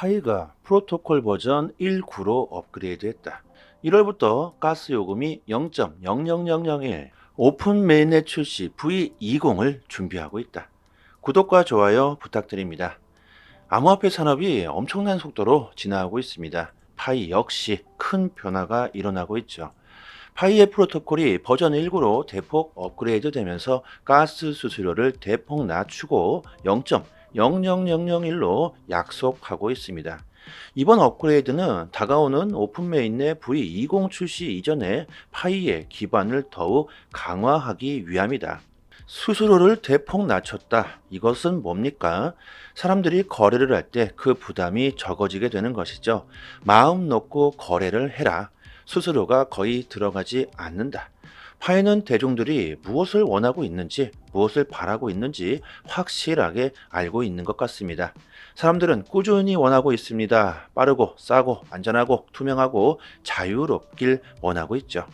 파이가 프로토콜 버전 1.9로 업그레이드했다. 1월부터 가스 요금이 0.00001 오픈 메인넷 출시 V20을 준비하고 있다. 구독과 좋아요 부탁드립니다. 암호화폐 산업이 엄청난 속도로 진화하고 있습니다. 파이 역시 큰 변화가 일어나고 있죠. 파이의 프로토콜이 버전 19로 대폭 업그레이드 되면서 가스 수수료를 대폭 낮추고 0.00001로 약속하고 있습니다. 이번 업그레이드는 다가오는 오픈 메인넷 V20 출시 이전에 파이의 기반을 더욱 강화하기 위함이다. 수수료를 대폭 낮췄다. 이것은 뭡니까? 사람들이 거래를 할 때 그 부담이 적어지게 되는 것이죠. 마음 놓고 거래를 해라. 수수료가 거의 들어가지 않는다. 파이는 대중들이 무엇을 원하고 있는지, 무엇을 바라고 있는지 확실하게 알고 있는 것 같습니다. 사람들은 꾸준히 원하고 있습니다. 빠르고 싸고 안전하고 투명하고 자유롭길 원하고 있죠.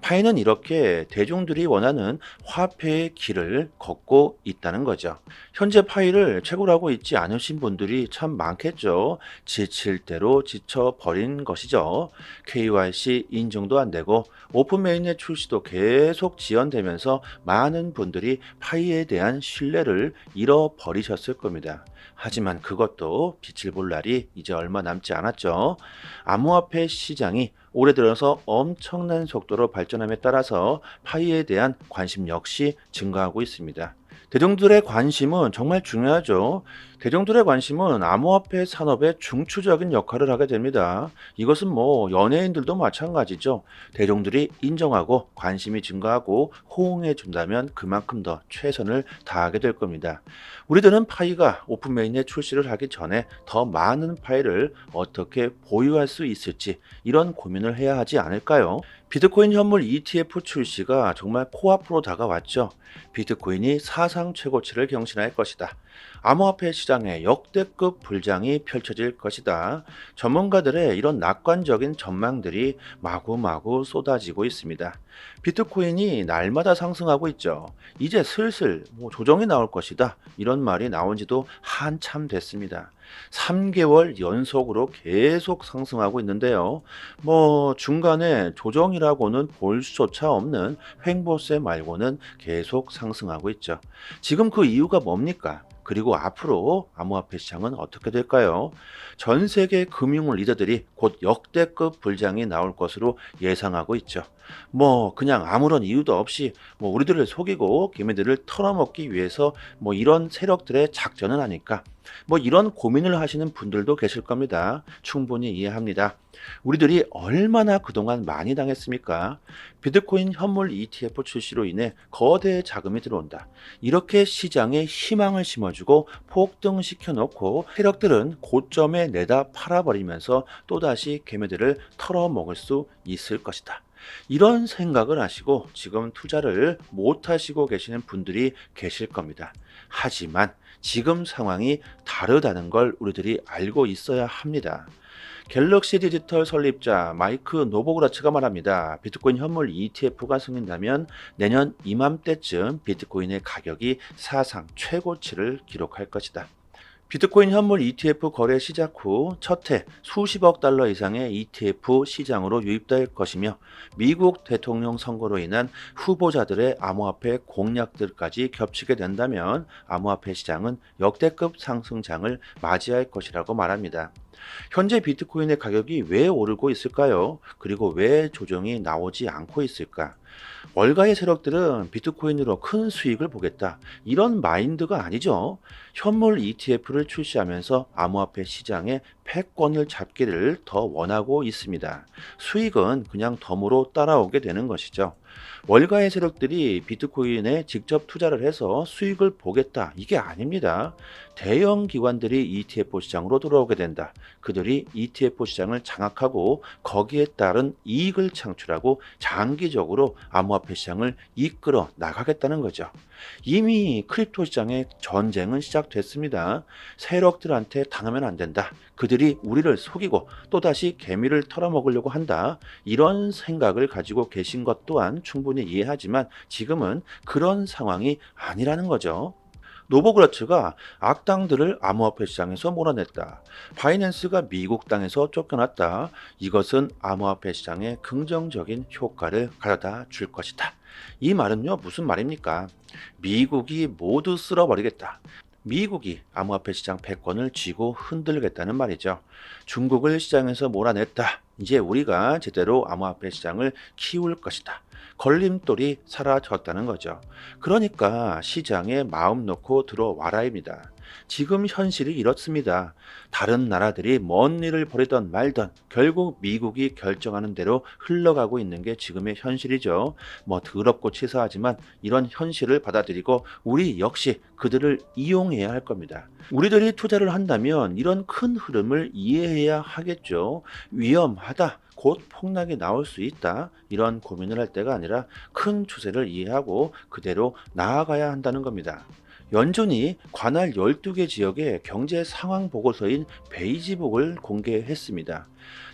파이는 이렇게 대중들이 원하는 화폐의 길을 걷고 있다는 거죠. 현재 파이를 최고라고 있지 않으신 분들이 참 많겠죠. 지칠 대로 지쳐버린 것이죠. KYC 인증도 안 되고 오픈 메인넷 출시도 계속 지연되면서 많은 분들이 파이에 대한 신뢰를 잃어버리셨을 겁니다. 하지만 그것도 빛을 볼 날이 이제 얼마 남지 않았죠. 암호화폐 시장이 올해 들어서 엄청난 속도로 발전함에 따라서 파이에 대한 관심 역시 증가하고 있습니다. 대중들의 관심은 정말 중요하죠. 대중들의 관심은 암호화폐 산업의 중추적인 역할을 하게 됩니다. 이것은 뭐 연예인들도 마찬가지죠. 대중들이 인정하고 관심이 증가하고 호응해 준다면 그만큼 더 최선을 다하게 될 겁니다. 우리들은 파이가 오픈 메인에 출시를 하기 전에 더 많은 파이를 어떻게 보유할 수 있을지 이런 고민을 해야 하지 않을까요? 비트코인 현물 ETF 출시가 정말 코앞으로 다가왔죠. 비트코인이 사상 최고치를 경신할 것이다. 암호화폐 시장에 역대급 불장이 펼쳐질 것이다. 전문가들의 이런 낙관적인 전망들이 마구마구 쏟아지고 있습니다. 비트코인이 날마다 상승하고 있죠. 이제 슬슬 뭐 조정이 나올 것이다. 이런 말이 나온 지도 한참 됐습니다. 3개월 연속으로 계속 상승하고 있는데요. 뭐 중간에 조정이라고는 볼 수조차 없는 횡보세 말고는 계속 상승하고 있죠. 지금 그 이유가 뭡니까? 그리고 앞으로 암호화폐 시장은 어떻게 될까요? 전 세계 금융 리더들이 곧 역대급 불장이 나올 것으로 예상하고 있죠. 뭐 그냥 아무런 이유도 없이 뭐 우리들을 속이고 개미들을 털어먹기 위해서 뭐 이런 세력들의 작전은 아닐까? 뭐 이런 고민을 하시는 분들도 계실 겁니다. 충분히 이해합니다. 우리들이 얼마나 그동안 많이 당했습니까? 비트코인 현물 ETF 출시로 인해 거대 자금이 들어온다. 이렇게 시장에 희망을 심어주고 폭등시켜 놓고 세력들은 고점에 내다 팔아버리면서 또다시 개미들을 털어먹을 수 있을 것이다. 이런 생각을 하시고 지금 투자를 못 하시고 계시는 분들이 계실 겁니다. 하지만 지금 상황이 다르다는 걸 우리들이 알고 있어야 합니다. 갤럭시 디지털 설립자 마이크 노보그라츠가 말합니다. 비트코인 현물 ETF가 승인되면 내년 이맘때쯤 비트코인의 가격이 사상 최고치를 기록할 것이다. 비트코인 현물 ETF 거래 시작 후 첫 해 수십억 달러 이상의 ETF 시장으로 유입될 것이며 미국 대통령 선거로 인한 후보자들의 암호화폐 공약들까지 겹치게 된다면 암호화폐 시장은 역대급 상승장을 맞이할 것이라고 말합니다. 현재 비트코인의 가격이 왜 오르고 있을까요? 그리고 왜 조정이 나오지 않고 있을까? 월가의 세력들은 비트코인으로 큰 수익을 보겠다. 이런 마인드가 아니죠. 현물 ETF를 출시하면서 암호화폐 시장의 패권을 잡기를 더 원하고 있습니다. 수익은 그냥 덤으로 따라오게 되는 것이죠. 월가의 세력들이 비트코인에 직접 투자를 해서 수익을 보겠다. 이게 아닙니다. 대형 기관들이 ETF 시장으로 들어오게 된다. 그들이 ETF 시장을 장악하고 거기에 따른 이익을 창출하고 장기적으로 암호화폐 시장을 이끌어 나가겠다는 거죠. 이미 크립토 시장의 전쟁은 시작됐습니다. 세력들한테 당하면 안 된다. 그들이 우리를 속이고 또다시 개미를 털어먹으려고 한다. 이런 생각을 가지고 계신 것 또한 충분히 이해하지만 지금은 그런 상황이 아니라는 거죠. 노보그라츠가 악당들을 암호화폐 시장에서 몰아냈다. 바이낸스가 미국 땅에서 쫓겨났다. 이것은 암호화폐 시장에 긍정적인 효과를 가져다 줄 것이다. 이 말은요, 무슨 말입니까? 미국이 모두 쓸어버리겠다. 미국이 암호화폐 시장 패권을 쥐고 흔들겠다는 말이죠. 중국을 시장에서 몰아냈다. 이제 우리가 제대로 암호화폐 시장을 키울 것이다. 걸림돌이 사라졌다는 거죠. 그러니까 시장에 마음 놓고 들어와라입니다. 지금 현실이 이렇습니다. 다른 나라들이 먼 일을 벌이던 말던 결국 미국이 결정하는 대로 흘러가고 있는 게 지금의 현실이죠. 뭐 더럽고 치사하지만 이런 현실을 받아들이고 우리 역시 그들을 이용해야 할 겁니다. 우리들이 투자를 한다면 이런 큰 흐름을 이해해야 하겠죠. 위험하다. 곧 폭락이 나올 수 있다. 이런 고민을 할 때가 아니라 큰 추세를 이해하고 그대로 나아가야 한다는 겁니다. 연준이 관할 12개 지역의 경제 상황 보고서인 베이지북을 공개했습니다.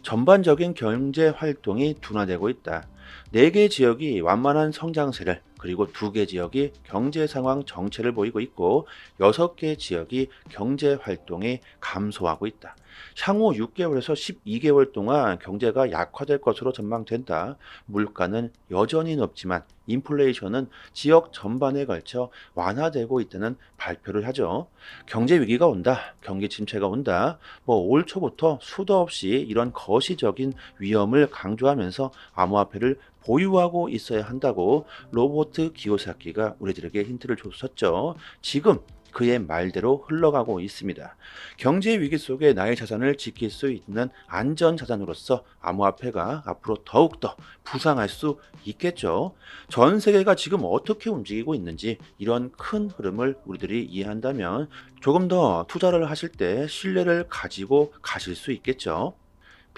전반적인 경제 활동이 둔화되고 있다. 4개 지역이 완만한 성장세를 그리고 2개 지역이 경제 상황 정체를 보이고 있고 6개 지역이 경제 활동이 감소하고 있다. 향후 6개월에서 12개월 동안 경제가 약화될 것으로 전망된다. 물가는 여전히 높지만 인플레이션은 지역 전반에 걸쳐 완화되고 있다는 발표를 하죠. 경제 위기가 온다. 경기 침체가 온다. 뭐 올 초부터 수도 없이 이런 거시적인 위험을 강조하면서 암호화폐를 보유하고 있어야 한다고 로버트 기요사키가 우리들에게 힌트를 줬었죠. 지금 그의 말대로 흘러가고 있습니다. 경제 위기 속에 나의 자산을 지킬 수 있는 안전 자산으로서 암호화폐가 앞으로 더욱더 부상할 수 있겠죠. 전 세계가 지금 어떻게 움직이고 있는지 이런 큰 흐름을 우리들이 이해한다면 조금 더 투자를 하실 때 신뢰를 가지고 가실 수 있겠죠.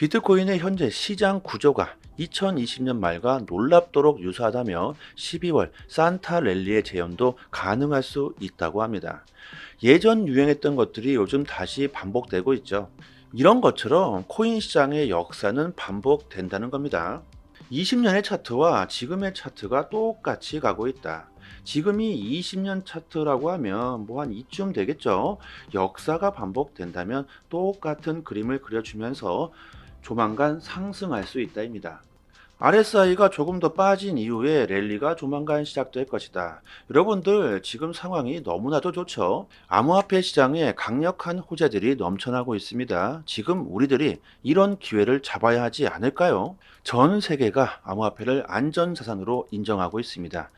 비트코인의 현재 시장 구조가 2020년 말과 놀랍도록 유사하다며 12월 산타 랠리의 재현도 가능할 수 있다고 합니다. 예전 유행했던 것들이 요즘 다시 반복되고 있죠. 이런 것처럼 코인 시장의 역사는 반복된다는 겁니다. 20년의 차트와 지금의 차트가 똑같이 가고 있다. 지금이 20년 차트라고 하면 뭐 한 이쯤 되겠죠. 역사가 반복된다면 똑같은 그림을 그려주면서 조만간 상승할 수 있다입니다. RSI가 조금 더 빠진 이후에 랠리가 조만간 시작될 것이다. 여러분들 지금 상황이 너무나도 좋죠. 암호화폐 시장에 강력한 호재들이 넘쳐나고 있습니다. 지금 우리들이 이런 기회를 잡아야 하지 않을까요? 전 세계가 암호화폐를 안전자산으로 인정하고 있습니다.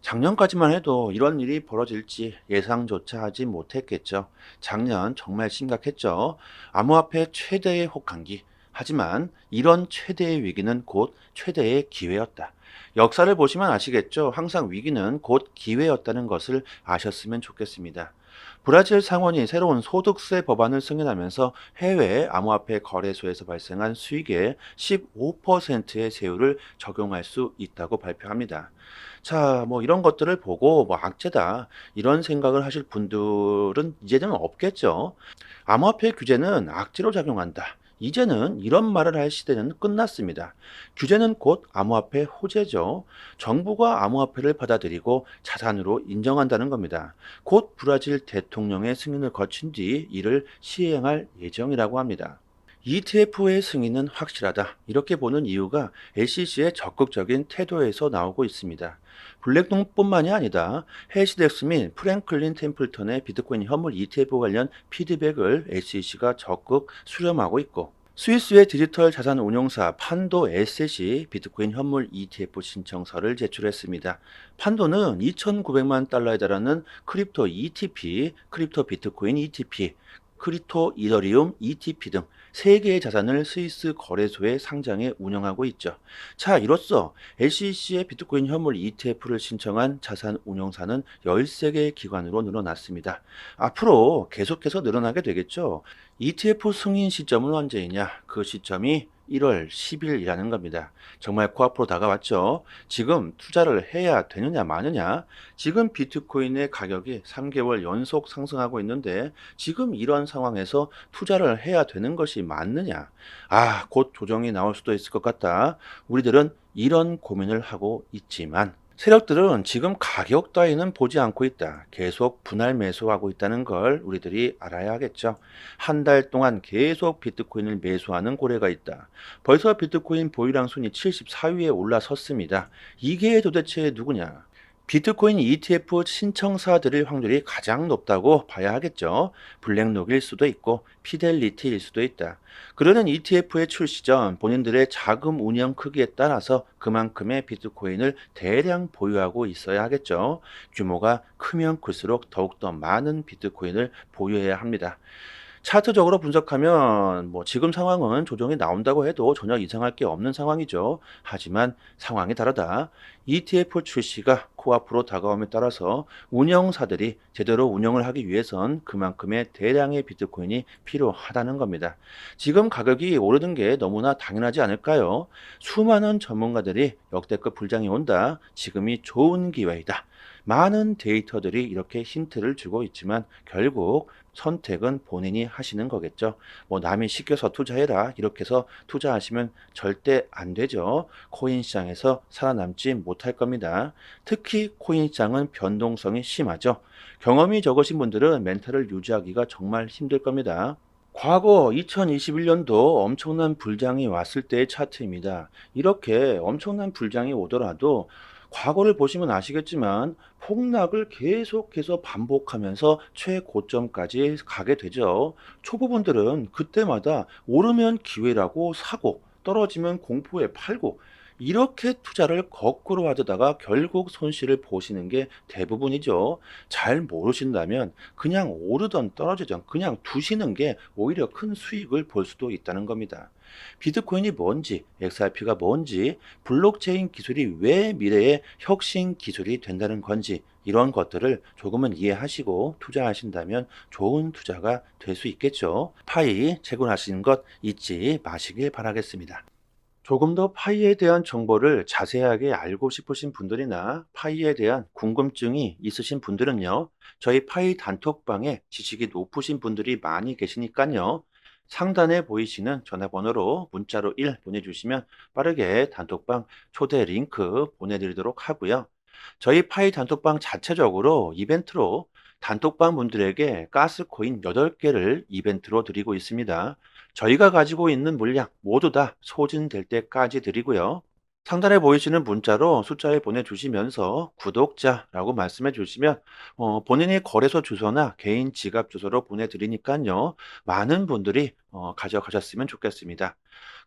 작년까지만 해도 이런 일이 벌어질지 예상조차 하지 못했겠죠. 작년 정말 심각했죠. 암호화폐 최대의 혹한기. 하지만 이런 최대의 위기는 곧 최대의 기회였다. 역사를 보시면 아시겠죠? 항상 위기는 곧 기회였다는 것을 아셨으면 좋겠습니다. 브라질 상원이 새로운 소득세 법안을 승인하면서 해외 암호화폐 거래소에서 발생한 수익의 15%의 세율을 적용할 수 있다고 발표합니다. 자, 뭐 이런 것들을 보고 뭐 악재다 이런 생각을 하실 분들은 이제는 없겠죠. 암호화폐 규제는 악재로 작용한다. 이제는 이런 말을 할 시대는 끝났습니다. 규제는 곧 암호화폐 호재죠. 정부가 암호화폐를 받아들이고 자산으로 인정한다는 겁니다. 곧 브라질 대통령의 승인을 거친 뒤 이를 시행할 예정이라고 합니다. ETF의 승인은 확실하다. 이렇게 보는 이유가 SEC의 적극적인 태도에서 나오고 있습니다. 블랙동뿐만이 아니다. 해시덱스 및 프랭클린 템플턴의 비트코인 현물 ETF 관련 피드백을 SEC가 적극 수렴하고 있고 스위스의 디지털 자산 운용사 판도 에셋이 비트코인 현물 ETF 신청서를 제출했습니다. 판도는 2,900만 달러에 달하는 크립토 ETP, 크립토 비트코인 ETP, 크립토 이더리움 ETP 등 3개의 자산을 스위스 거래소에 상장해 운영하고 있죠. 자, 이로써 SEC의 비트코인 현물 ETF를 신청한 자산 운용사는 13개의 기관으로 늘어났습니다. 앞으로 계속해서 늘어나게 되겠죠. ETF 승인 시점은 언제이냐? 그 시점이 1월 10일이라는 겁니다. 정말 코앞으로 다가왔죠. 지금 투자를 해야 되느냐 마느냐. 지금 비트코인의 가격이 3개월 연속 상승하고 있는데 지금 이런 상황에서 투자를 해야 되는 것이 맞느냐. 아, 곧 조정이 나올 수도 있을 것 같다. 우리들은 이런 고민을 하고 있지만 세력들은 지금 가격 따위는 보지 않고 있다. 계속 분할 매수하고 있다는 걸 우리들이 알아야 하겠죠. 한 달 동안 계속 비트코인을 매수하는 고래가 있다. 벌써 비트코인 보유량 순위 74위에 올라섰습니다. 이게 도대체 누구냐? 비트코인 ETF 신청사 드릴 확률이 가장 높다고 봐야 하겠죠. 블랙록일 수도 있고 피델리티일 수도 있다. 그러는 ETF의 출시 전 본인들의 자금 운영 크기에 따라서 그만큼의 비트코인을 대량 보유하고 있어야 하겠죠. 규모가 크면 클수록 더욱더 많은 비트코인을 보유해야 합니다. 차트적으로 분석하면 뭐 지금 상황은 조정이 나온다고 해도 전혀 이상할 게 없는 상황이죠. 하지만 상황이 다르다. ETF 출시가 코앞으로 다가옴에 따라서 운영사들이 제대로 운영을 하기 위해선 그만큼의 대량의 비트코인이 필요하다는 겁니다. 지금 가격이 오르는 게 너무나 당연하지 않을까요? 수많은 전문가들이 역대급 불장이 온다. 지금이 좋은 기회이다. 많은 데이터들이 이렇게 힌트를 주고 있지만 결국 선택은 본인이 하시는 거겠죠. 뭐 남이 시켜서 투자해라 이렇게 해서 투자하시면 절대 안 되죠. 코인 시장에서 살아남지 못할 겁니다. 특히 코인 시장은 변동성이 심하죠. 경험이 적으신 분들은 멘탈을 유지하기가 정말 힘들 겁니다. 과거 2021년도 엄청난 불장이 왔을 때의 차트입니다. 이렇게 엄청난 불장이 오더라도 과거를 보시면 아시겠지만 폭락을 계속해서 반복하면서 최고점까지 가게 되죠. 초보분들은 그때마다 오르면 기회라고 사고 떨어지면 공포에 팔고 이렇게 투자를 거꾸로 하다가 결국 손실을 보시는 게 대부분이죠. 잘 모르신다면 그냥 오르던 떨어지던 그냥 두시는 게 오히려 큰 수익을 볼 수도 있다는 겁니다. 비트코인이 뭔지, XRP가 뭔지, 블록체인 기술이 왜 미래의 혁신 기술이 된다는 건지 이런 것들을 조금은 이해하시고 투자하신다면 좋은 투자가 될 수 있겠죠. 파이 채굴하시는 것 잊지 마시길 바라겠습니다. 조금 더 파이에 대한 정보를 자세하게 알고 싶으신 분들이나 파이에 대한 궁금증이 있으신 분들은요, 저희 파이 단톡방에 지식이 높으신 분들이 많이 계시니까요, 상단에 보이시는 전화번호로 문자로 1 보내주시면 빠르게 단톡방 초대 링크 보내드리도록 하고요. 저희 파이 단톡방 자체적으로 이벤트로 단톡방 분들에게 가스코인 8개를 이벤트로 드리고 있습니다. 저희가 가지고 있는 물량 모두 다 소진될 때까지 드리고요. 상단에 보이시는 문자로 숫자를 보내주시면서 구독자라고 말씀해 주시면 어, 본인의 거래소 주소나 개인 지갑 주소로 보내드리니까요. 많은 분들이 어, 가져가셨으면 좋겠습니다.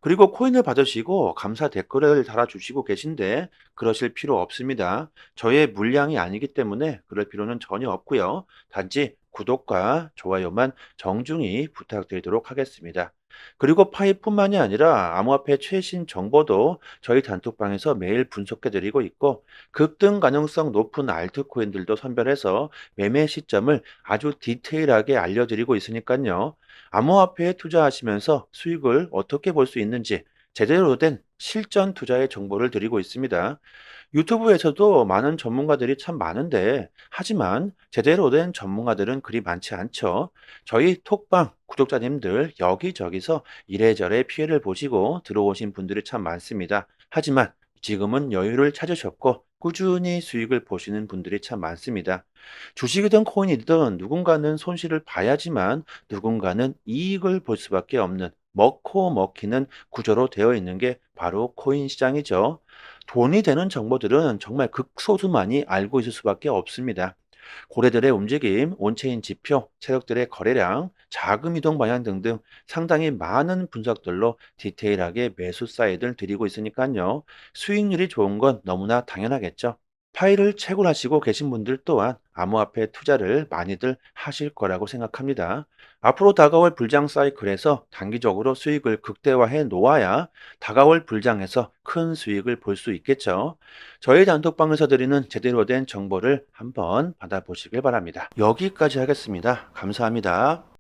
그리고 코인을 받으시고 감사 댓글을 달아주시고 계신데 그러실 필요 없습니다. 저의 물량이 아니기 때문에 그럴 필요는 전혀 없고요. 단지 구독과 좋아요만 정중히 부탁드리도록 하겠습니다. 그리고 파이뿐만이 아니라 암호화폐 최신 정보도 저희 단톡방에서 매일 분석해 드리고 있고 급등 가능성 높은 알트코인들도 선별해서 매매 시점을 아주 디테일하게 알려드리고 있으니까요. 암호화폐에 투자하시면서 수익을 어떻게 볼 수 있는지 제대로 된 실전 투자의 정보를 드리고 있습니다. 유튜브에서도 많은 전문가들이 참 많은데, 하지만 제대로 된 전문가들은 그리 많지 않죠. 저희 톡방 구독자님들 여기저기서 이래저래 피해를 보시고 들어오신 분들이 참 많습니다. 하지만 지금은 여유를 찾으셨고 꾸준히 수익을 보시는 분들이 참 많습니다. 주식이든 코인이든 누군가는 손실을 봐야지만 누군가는 이익을 볼 수밖에 없는 먹고 먹히는 구조로 되어 있는 게 바로 코인 시장이죠. 돈이 되는 정보들은 정말 극소수만이 알고 있을 수밖에 없습니다. 고래들의 움직임, 온체인 지표, 세력들의 거래량, 자금 이동 방향 등등 상당히 많은 분석들로 디테일하게 매수 사이드를 드리고 있으니까요. 수익률이 좋은 건 너무나 당연하겠죠. 파일을 채굴하시고 계신 분들 또한 암호화폐 투자를 많이들 하실 거라고 생각합니다. 앞으로 다가올 불장 사이클에서 단기적으로 수익을 극대화해 놓아야 다가올 불장에서 큰 수익을 볼 수 있겠죠. 저희 단톡방에서 드리는 제대로 된 정보를 한번 받아보시길 바랍니다. 여기까지 하겠습니다. 감사합니다.